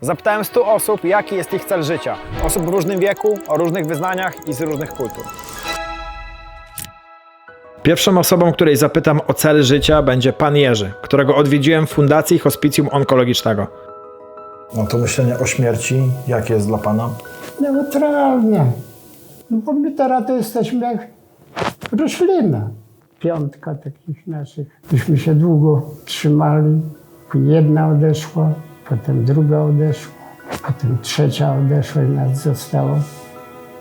Zapytałem 100 osób, jaki jest ich cel życia. Osób w różnym wieku, o różnych wyznaniach i z różnych kultur. Pierwszą osobą, której zapytam o cel życia, będzie pan Jerzy, którego odwiedziłem w Fundacji Hospicjum Onkologicznego. No to myślenie o śmierci, jakie jest dla pana? neutralnie. No bo my teraz to jesteśmy jak roślina. Piątka takich naszych. Myśmy się długo trzymali. Jedna odeszła, potem druga odeszła, potem trzecia odeszła i nas zostało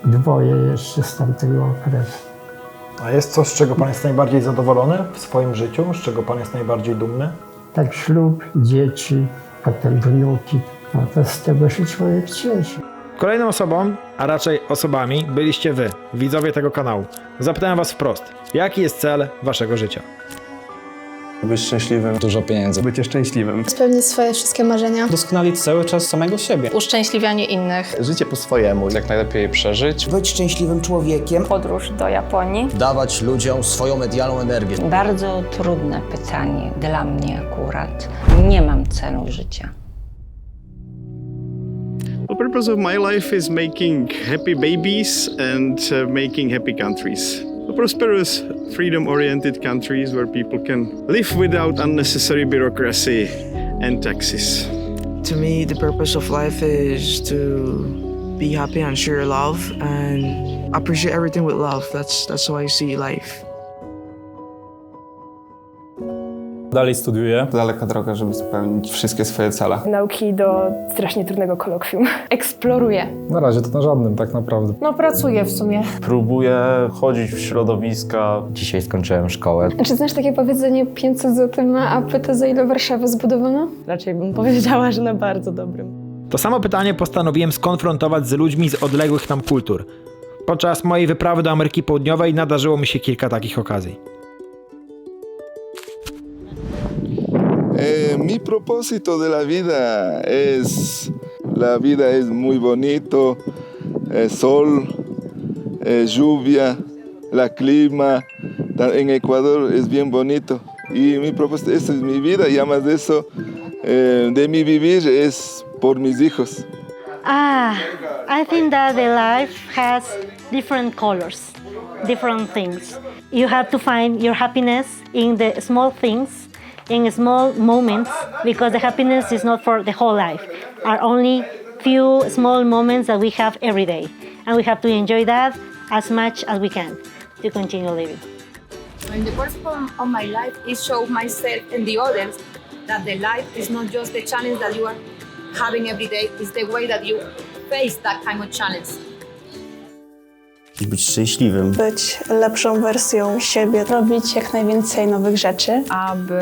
dwoje jeszcze z tamtego okresu. A jest coś, z czego pan jest najbardziej zadowolony w swoim życiu? Z czego pan jest najbardziej dumny? Tak ślub, dzieci, potem wnuki. No to z tego się człowiek cieszy. Kolejną osobą, a raczej osobami, byliście wy, widzowie tego kanału. Zapytałem was wprost, jaki jest cel waszego życia? Być szczęśliwym. Dużo pieniędzy. Bycie szczęśliwym. Spełnić swoje wszystkie marzenia. Doskonalić cały czas samego siebie. uszczęśliwianie innych. Życie po swojemu. Jak najlepiej przeżyć. być szczęśliwym człowiekiem, podróż do Japonii. dawać ludziom swoją medialną energię. Bardzo trudne pytanie dla mnie akurat. Nie mam celu życia. The purpose of my life is making happy babies and uh, making happy countries. Prosperous, freedom oriented countries where people can live without unnecessary bureaucracy and taxes. To me, the purpose of life is to be happy and share love and appreciate everything with love. That's that's how I see life. Dalej studiuję. Daleka droga, żeby spełnić wszystkie swoje cele. Nauki do strasznie trudnego kolokwium. Eksploruję. Na razie to na żadnym tak naprawdę. No pracuję w sumie. Próbuję chodzić w środowiska. Dzisiaj skończyłem szkołę. Czy znasz takie powiedzenie 500 zł ma, a pyta za ile Warszawa zbudowano? Raczej bym powiedziała, że na bardzo dobrym. To samo pytanie postanowiłem skonfrontować z ludźmi z odległych nam kultur. Podczas mojej wyprawy do Ameryki Południowej nadarzyło mi się kilka takich okazji. Eh, mi propósito de la vida es, la vida es muy bonito, eh, sol, eh, lluvia, la clima, en Ecuador es bien bonito. Y mi propósito, esta es mi vida y además de eso, eh, de mi vivir es por mis hijos. Ah, I think that the life has different colors, different things. You have to find your happiness in the small things, in small moments, because the happiness is not for the whole life. Are only few small moments that we have every day, and we have to enjoy that as much as we can to continue living. In the purpose of my life it showed myself and the others that the life is not just the challenge that you are having every day, it's the way that you face that kind of challenge. Być szczęśliwym. Być lepszą wersją siebie. Robić jak najwięcej nowych rzeczy. Aby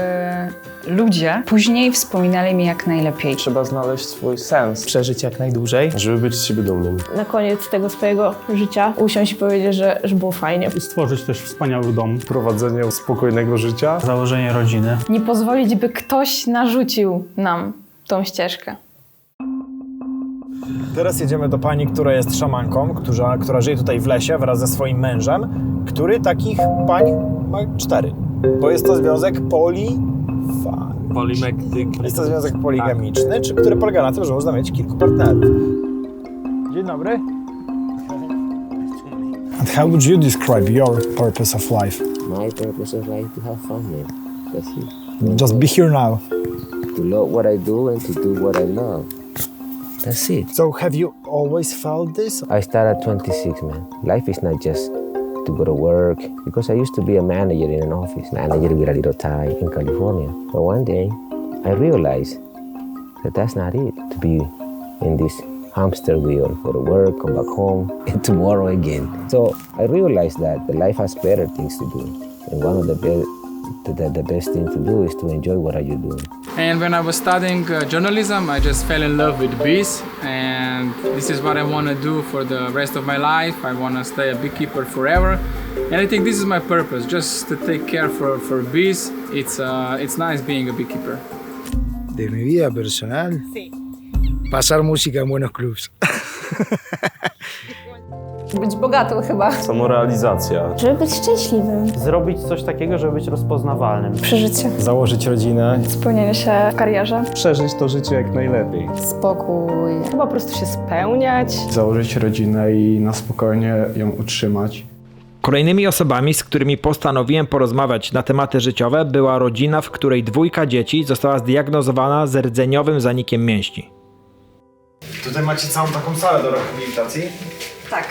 ludzie później wspominali mi jak najlepiej. Trzeba znaleźć swój sens. Przeżyć jak najdłużej. Żeby być z siebie dumnym. Na koniec tego swojego życia usiąść i powiedzieć, że, że było fajnie. Stworzyć też wspaniały dom. Prowadzenie spokojnego życia. Założenie rodziny. Nie pozwolić, by ktoś narzucił nam tą ścieżkę. Teraz jedziemy do pani, która jest szamanką, która, która żyje tutaj w lesie wraz ze swoim mężem, który takich pań ma cztery. Bo jest to związek poli... Polimektyk. Jest to związek poligamiczny, czy, który polega na tym, że można mieć kilku partnerów. Dzień dobry. And how would you describe your purpose of life? My purpose of life to have fun. That's it. Just be here now. To love what I do and to do what I love. That's it. So have you always felt this? I started at 26, man. Life is not just to go to work because I used to be a manager in an office, manager with a little tie in California. But one day, I realized that that's not it. To be in this hamster wheel, go to work, come back home, and tomorrow again. So I realized that the life has better things to do, and one of the best. The, the, the best thing to do is to enjoy what are you doing. And when I was studying uh, journalism, I just fell in love with bees, and this is what I want to do for the rest of my life. I want to stay a beekeeper forever, and I think this is my purpose, just to take care for, for bees. It's uh, it's nice being a beekeeper. De mi vida personal, sí. pasar música en buenos clubs. Być bogatą chyba. Samorealizacja. Żeby być szczęśliwym. Zrobić coś takiego, żeby być rozpoznawalnym. Przeżycie. Założyć rodzinę. Spełnienie się w karierze. Przeżyć to życie jak najlepiej. Spokój. Chyba po prostu się spełniać. Założyć rodzinę i na spokojnie ją utrzymać. Kolejnymi osobami, z którymi postanowiłem porozmawiać na tematy życiowe, była rodzina, w której dwójka dzieci została zdiagnozowana z rdzeniowym zanikiem mięśni. Tutaj macie całą taką salę do rehabilitacji. Tak.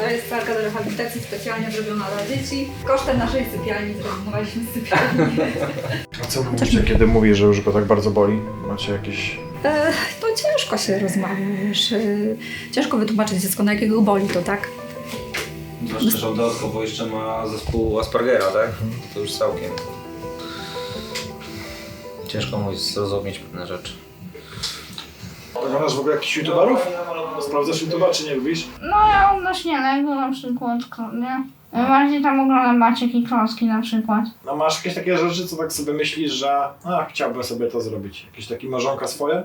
To jest salka do rehabilitacji specjalnie zrobiona dla dzieci. Kosztem naszej sypialni zrezygnowaliśmy z sypialni. A co mówicie, kiedy mówi, że już go tak bardzo boli? Macie jakieś... E, to ciężko się rozmawia, wiesz. e, Ciężko wytłumaczyć dziecku, na jakiego boli to, tak? Zwłaszcza, że on dodatkowo jeszcze ma zespół Aspergera, tak? To już całkiem. Ciężko mu zrozumieć pewne rzeczy. Oglądasz w ogóle jakichś youtuberów? Sprawdzasz youtuba, czy nie lubisz? No ja odnośnie Lego na przykład, nie? Bardziej tam oglądam Maciek i Klocki na przykład. No masz jakieś takie rzeczy, co tak sobie myślisz, że a, chciałbym sobie to zrobić. Jakieś takie marzonka swoje?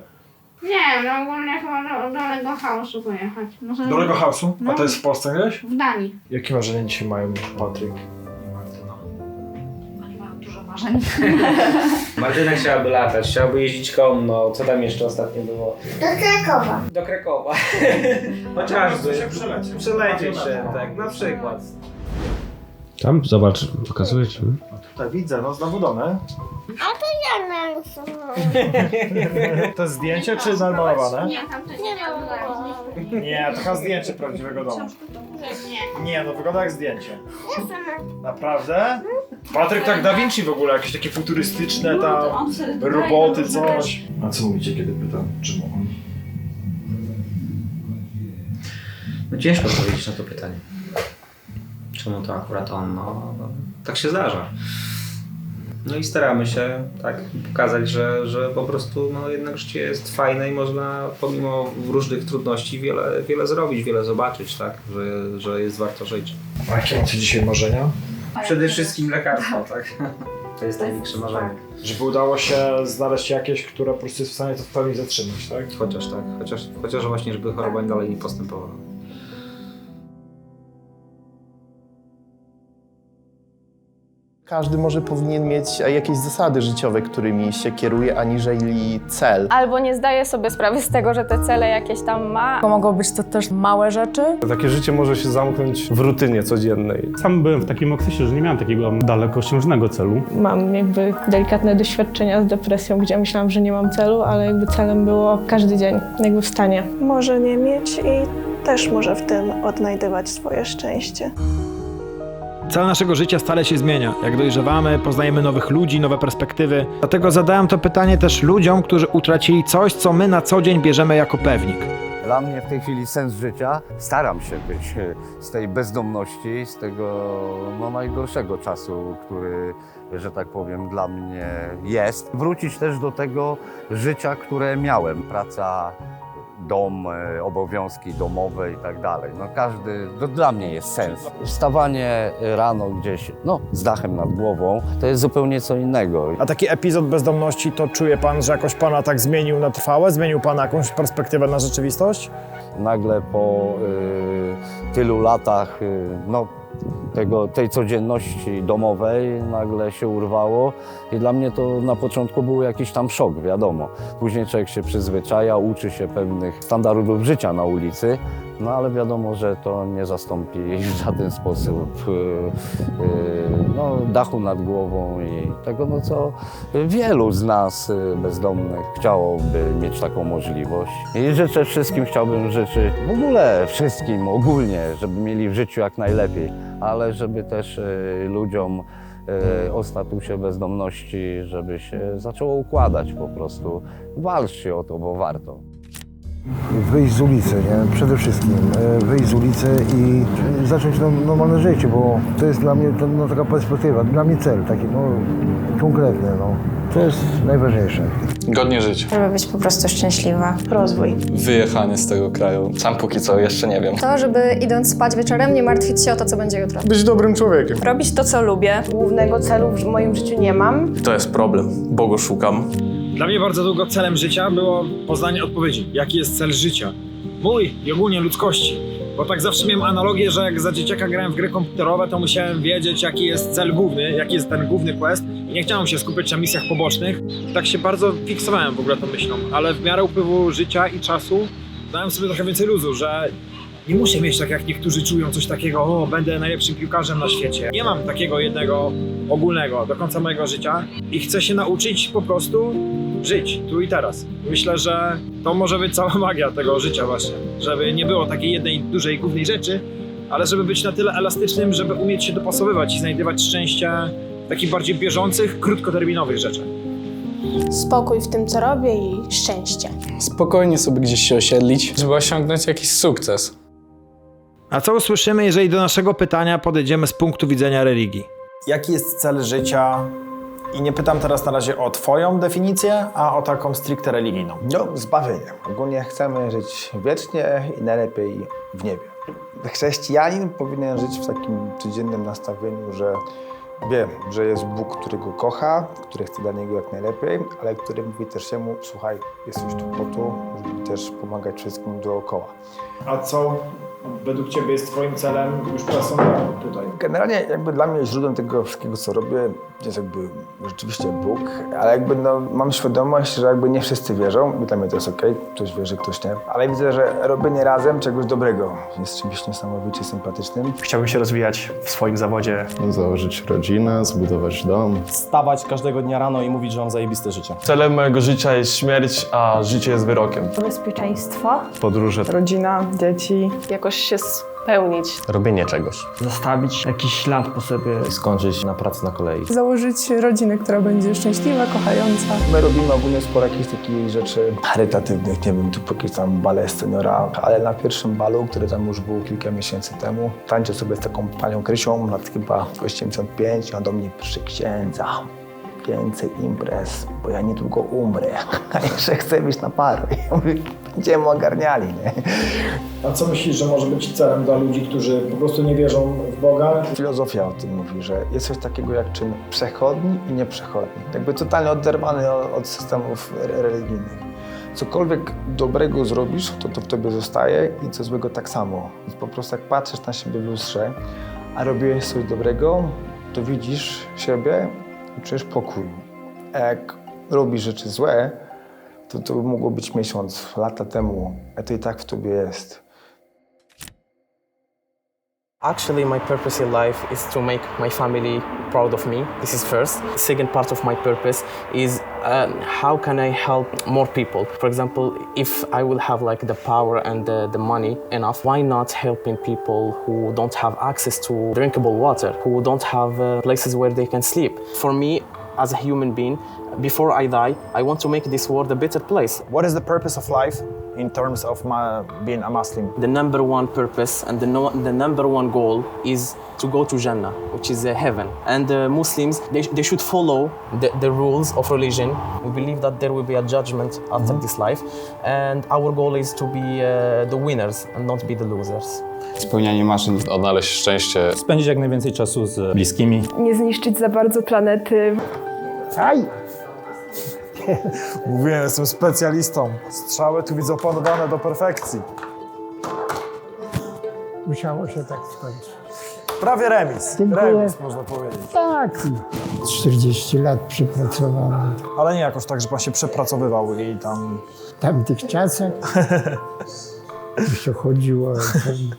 Nie, no ogólnie chyba do, do Lego House'u pojechać. Może Do Lego House'u? A No. to jest w Polsce gdzieś? W Danii. Jakie marzenia dzisiaj mają Patryk? Marzeń. Martyna chciałaby latać, chciałaby jeździć konno. Co tam jeszcze ostatnio było? Do Krakowa. Do Krakowa. Chociażby. się przelecieć. Przelecieć się, tak, na przykład. Tam, zobacz, pokazuję ci. Tutaj widzę, no znowu domy. A to ja narysowałam. To jest zdjęcie czy namalowane? Nie, tam to nie miało Nie, to chyba zdjęcie prawdziwego domu. Nie. Nie, no wygląda jak zdjęcie. Naprawdę? Patryk tak Da Vinci w ogóle, jakieś takie futurystyczne tam roboty, coś. A co mówicie, kiedy pytam, czemu on? No ciężko odpowiedzieć na to pytanie. Czemu to akurat on? No, no, tak się zdarza. No i staramy się tak pokazać, że, że po prostu no, jednak życie jest fajne i można pomimo różnych trudności wiele, wiele zrobić, wiele zobaczyć, tak? Że, że jest warto żyć. A jakie macie dzisiaj marzenia? Przede wszystkim lekarstwo, tak? To jest największe marzenie. Żeby udało się znaleźć jakieś, które po prostu jest w stanie to w pełni zatrzymać, tak? Chociaż tak, chociaż, chociaż właśnie, żeby choroba dalej nie postępowała. Każdy może powinien mieć jakieś zasady życiowe, którymi się kieruje, aniżeli cel. Albo nie zdaje sobie sprawy z tego, że te cele jakieś tam ma. Mogą być to też małe rzeczy. Takie życie może się zamknąć w rutynie codziennej. Sam byłem w takim okresie, że nie miałem takiego dalekosiężnego celu. Mam jakby delikatne doświadczenia z depresją, gdzie myślałam, że nie mam celu, ale jakby celem było każdy dzień, jakby wstanie. Może nie mieć i też może w tym odnajdywać swoje szczęście. Cel naszego życia stale się zmienia. Jak dojrzewamy, poznajemy nowych ludzi, nowe perspektywy. Dlatego zadałem to pytanie też ludziom, którzy utracili coś, co my na co dzień bierzemy jako pewnik. Dla mnie w tej chwili sens życia, staram się być e, z tej bezdomności, z tego no, najgorszego czasu, który, że tak powiem, dla mnie jest. Wrócić też do tego życia, które miałem. Praca, dom, e, obowiązki domowe i tak dalej. No każdy, to dla mnie jest sens. Wstawanie rano gdzieś, no z dachem nad głową, to jest zupełnie co innego. A taki epizod bezdomności, to czuje pan, że jakoś pana tak zmienił na trwałe? Zmienił pan jakąś perspektywę na rzeczywistość? nagle po y, tylu latach y, no, tego, tej codzienności domowej nagle się urwało i dla mnie to na początku był jakiś tam szok, wiadomo. Później człowiek się przyzwyczaja, uczy się pewnych standardów życia na ulicy, no ale wiadomo, że to nie zastąpi w żaden sposób y, y, no, dachu nad głową i tego, no co wielu z nas y, bezdomnych chciałoby mieć taką możliwość. I życzę wszystkim, chciałbym życzyć w ogóle wszystkim ogólnie, żeby mieli w życiu jak najlepiej, ale żeby też ludziom o statusie bezdomności, żeby się zaczęło układać po prostu. Walczcie o to, bo warto. Wyjść z ulicy, nie? Przede wszystkim. e, Wyjść z ulicy i zacząć no, normalne życie, bo to jest dla mnie no, taka perspektywa, dla mnie cel taki no, konkretny. No. To jest najważniejsze. Godnie żyć. Żeby być po prostu szczęśliwa. Rozwój. Wyjechanie z tego kraju. Sam póki co jeszcze nie wiem. To, żeby idąc spać wieczorem nie martwić się o to, co będzie jutro. Być dobrym człowiekiem. Robić to, co lubię. Głównego celu w moim życiu nie mam. To jest problem, bo go szukam. Dla mnie bardzo długo celem życia było poznanie odpowiedzi. Jaki jest cel życia? Mój i ogólnie ludzkości. Bo tak zawsze miałem analogię, że jak za dzieciaka grałem w gry komputerowe, to musiałem wiedzieć, jaki jest cel główny, jaki jest ten główny quest. I nie chciałem się skupiać na misjach pobocznych. Tak się bardzo fiksowałem w ogóle tą myślą, ale w miarę upływu życia i czasu dałem sobie trochę więcej luzu, że nie muszę mieć tak jak niektórzy czują coś takiego, o, będę najlepszym piłkarzem na świecie. Nie mam takiego jednego ogólnego do końca mojego życia i chcę się nauczyć po prostu żyć tu i teraz. Myślę, że to może być cała magia tego życia właśnie, żeby nie było takiej jednej dużej głównej rzeczy, ale żeby być na tyle elastycznym, żeby umieć się dopasowywać i znajdywać szczęście w takich bardziej bieżących, krótkoterminowych rzeczach. Spokój w tym, co robię i szczęście. Spokojnie sobie gdzieś się osiedlić, żeby osiągnąć jakiś sukces. A co usłyszymy, jeżeli do naszego pytania podejdziemy z punktu widzenia religii? Jaki jest cel życia? I nie pytam teraz na razie o Twoją definicję, a o taką stricte religijną. No, zbawienie. Ogólnie chcemy żyć wiecznie i najlepiej w niebie. Chrześcijanin powinien żyć w takim codziennym nastawieniu, że wie, że jest Bóg, który go kocha, który chce dla niego jak najlepiej, ale który mówi też jemu, słuchaj, jesteś tu po to, żeby też pomagać wszystkim dookoła. A co według Ciebie jest Twoim celem już personalnym tutaj? Generalnie jakby dla mnie źródłem tego wszystkiego, co robię, jest jakby rzeczywiście Bóg, ale jakby no, mam świadomość, że jakby nie wszyscy wierzą i dla mnie to jest okej, ktoś wierzy, ktoś nie, ale widzę, że robienie razem czegoś dobrego jest czymś niesamowicie sympatycznym. Chciałbym się rozwijać w swoim zawodzie. Założyć rodzinę, zbudować dom. Wstawać każdego dnia rano i mówić, że mam zajebiste życie. Celem mojego życia jest śmierć, a życie jest wyrokiem. Bezpieczeństwo, Podróże. rodzina, dzieci, jakoś się spełnić. Robienie czegoś. Zostawić jakiś ślad po sobie. Skończyć na pracy na kolei. Założyć rodzinę, która będzie szczęśliwa, kochająca. My robimy ogólnie sporo jakichś takich rzeczy charytatywnych, nie wiem, typu jakieś tam bale seniora, ale na pierwszym balu, który tam już był kilka miesięcy temu, tańczę sobie z taką panią Krysią, lat chyba 85, a do mnie przy księdza. Więcej imprez, bo ja niedługo umrę, a jeszcze chcę być na paru. Ja mówię, będziemy ogarniali, nie? A co myślisz, że może być celem dla ludzi, którzy po prostu nie wierzą w Boga? Filozofia o tym mówi, że jest coś takiego jak czyn przechodni i nieprzechodni. Jakby totalnie oderwany od, systemów re- religijnych. Cokolwiek dobrego zrobisz, to to w tobie zostaje i co złego tak samo. Więc po prostu jak patrzysz na siebie w lustrze, a robiłeś coś dobrego, to widzisz siebie czujesz pokój. A jak robisz rzeczy złe, to to mogło być miesiąc, lata temu, a to i tak w tobie jest. Actually, my purpose in life is to make my family proud of me. This is first. Second part of my purpose is um, how can I help more people? For example, if I will have like the power and the, the money enough, why not helping people who don't have access to drinkable water, who don't have uh, places where they can sleep? For me, as a human being, before I die, I want to make this world a better place. What is the purpose of life in terms of my, being a Muslim? The number one purpose and the, no, the number one goal is to go to Jannah, which is uh, heaven. And uh, Muslims, they, they should follow the, the rules of religion. We believe that there will be a judgment after this life. And our goal is to be uh, the winners and not be the losers. Spełnianie maszyn. Odnaleźć szczęście. Spędzić jak najwięcej czasu z bliskimi. Nie zniszczyć za bardzo planety. Aj! Mówiłem, jestem specjalistą. Strzały tu widzę opanowane do perfekcji. Musiało się tak skończyć. Prawie remis. Dziękuję. Remis można powiedzieć. Tak, 40 lat przepracowałem Ale nie jakoś tak, że pan się przepracowywał i tam... w tamtych czasach. Się chodziło tam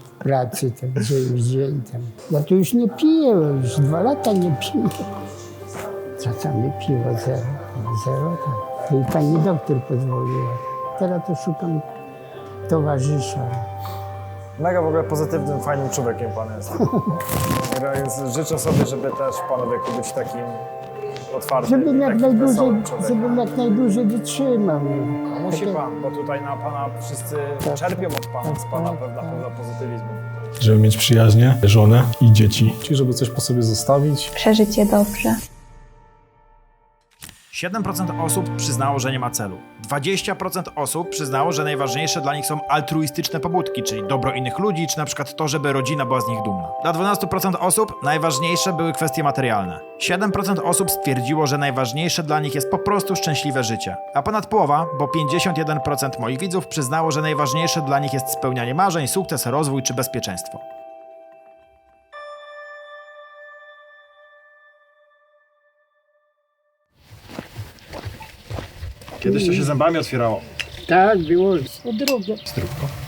w pracy, tam gdzie indziej. Tam. Ja tu już nie piję, już dwa lata nie piję. Czasami piwo zero, zero tam. I pani doktor pozwoliła. Teraz to szukam towarzysza. Mega w ogóle pozytywnym, fajnym człowiekiem pan jest. Więc życzę sobie, żeby też w pana wieku być takim otwartym Żebym jak takim najdłużej, wesołym człowiekiem. żebym jak najdłużej wytrzymał. A musi Takie- pan, bo tutaj na pana wszyscy czerpią od pana, z pana pewna pewna pozytywizmu. Żeby mieć przyjaźnie, żonę i dzieci. Czyli żeby coś po sobie zostawić. Przeżyć je dobrze. 7% osób przyznało, że nie ma celu. 20% osób przyznało, że najważniejsze dla nich są altruistyczne pobudki, czyli dobro innych ludzi, czy na przykład to, żeby rodzina była z nich dumna. Dla 12% osób najważniejsze były kwestie materialne. 7% osób stwierdziło, że najważniejsze dla nich jest po prostu szczęśliwe życie. A ponad połowa, bo 51% moich widzów przyznało, że najważniejsze dla nich jest spełnianie marzeń, sukces, rozwój czy bezpieczeństwo. Kiedyś to się zębami otwierało. Tak, było. Zdrówko.